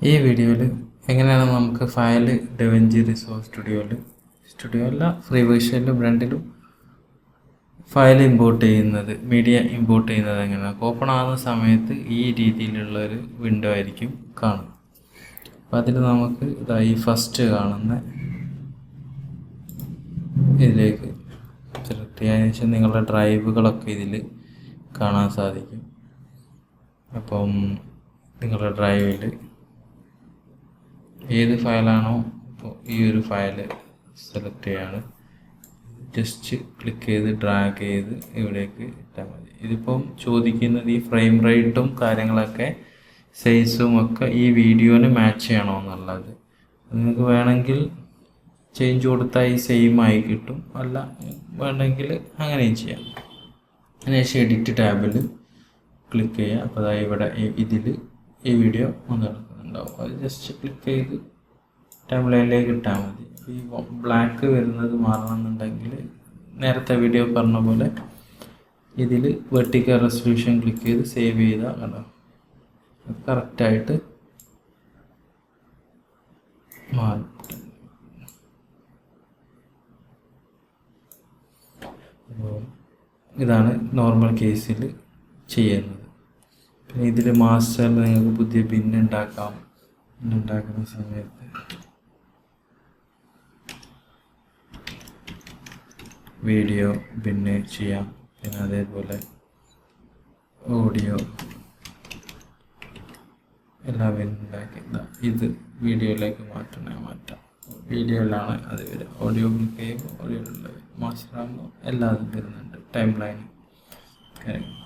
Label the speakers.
Speaker 1: ഈ വീഡിയോയിൽ എങ്ങനെയാണ് നമുക്ക് ഫയൽ ഡെവഞ്ചി റിസോഴ്സ് സ്റ്റുഡിയോയിൽ സ്റ്റുഡിയോ അല്ല ഫ്രീ വേർഷനിലും ബ്രാൻഡിലും ഫയൽ ഇമ്പോർട്ട് ചെയ്യുന്നത് മീഡിയ ഇമ്പോർട്ട് ചെയ്യുന്നത് എങ്ങനെയാണ് ഓപ്പൺ ആകുന്ന സമയത്ത് ഈ രീതിയിലുള്ള ഒരു വിൻഡോ ആയിരിക്കും കാണും അപ്പം അതിൽ നമുക്ക് ഇതാ ഈ ഫസ്റ്റ് കാണുന്ന ഇതിലേക്ക് സെലക്ട് ചെയ്യാൻ ശേഷം നിങ്ങളുടെ ഡ്രൈവുകളൊക്കെ ഇതിൽ കാണാൻ സാധിക്കും. അപ്പം നിങ്ങളുടെ ഡ്രൈവിൽ ഏത് ഫയലാണോ ഇപ്പോൾ ഈ ഒരു ഫയൽ സെലക്ട് ചെയ്യാണ്. ജസ്റ്റ് ക്ലിക്ക് ചെയ്ത് ഡ്രാഗ് ചെയ്ത് ഇവിടേക്ക് ഇട്ടാൽ മതി. ഇതിപ്പം ചോദിക്കുന്നത് ഈ ഫ്രെയിം റേറ്റും കാര്യങ്ങളൊക്കെ സൈസും ഒക്കെ ഈ വീഡിയോന് മാച്ച് ചെയ്യണോ എന്നുള്ളത്. നിങ്ങൾക്ക് വേണമെങ്കിൽ ചേഞ്ച് കൊടുത്താൽ ഈ സെയിം ആയി കിട്ടും. അല്ല വേണമെങ്കിൽ അങ്ങനെയും ചെയ്യാം. അതിനുശേഷം എഡിറ്റ് ടാബിൽ ക്ലിക്ക് ചെയ്യുക. അപ്പോൾ അതായത് ഇവിടെ ഇതിൽ ഈ വീഡിയോ വന്ന് കിടക്കുന്നുണ്ടാവും അത് ജസ്റ്റ് ക്ലിക്ക് ചെയ്ത് ടൈംലൈനിലേക്ക് ഇട്ടാൽ മതി. ഈ ബ്ലാക്ക് വരുന്നത് മാറണമെന്നുണ്ടെങ്കിൽ നേരത്തെ വീഡിയോ പറഞ്ഞ പോലെ ഇതിൽ വെർട്ടിക്കൽ റെസൊല്യൂഷൻ ക്ലിക്ക് ചെയ്ത് സേവ് ചെയ്താൽ കണ്ടോ? കറക്റ്റായിട്ട് മാറും. ഇതാണ് നോർമൽ കേസിൽ ചെയ്യുന്നത്. പിന്നെ ഇതിൽ മാസ്റ്ററിൽ നിങ്ങൾക്ക് പുതിയ ബിൻ ഉണ്ടാക്കാം. ബിൻ സമയത്ത്. വീഡിയോ പിന്നെ ചെയ്യാം. പിന്നെ അതേപോലെ ഓഡിയോ എല്ലാം ഉണ്ടാക്കി. ഇത് വീഡിയോയിലേക്ക് മാറ്റണേ. മാറ്റാം. വീഡിയോയിലാണ് അത് വരിക. ഓഡിയോ ക്ലിക്ക് ചെയ്യുമ്പോൾ ഓഡിയോയിലുള്ള മാസ്റ്റർ ആകുമ്പോൾ എല്ലാം അതും വരുന്നുണ്ട്. ടൈം ലൈൻ കാര്യങ്ങൾ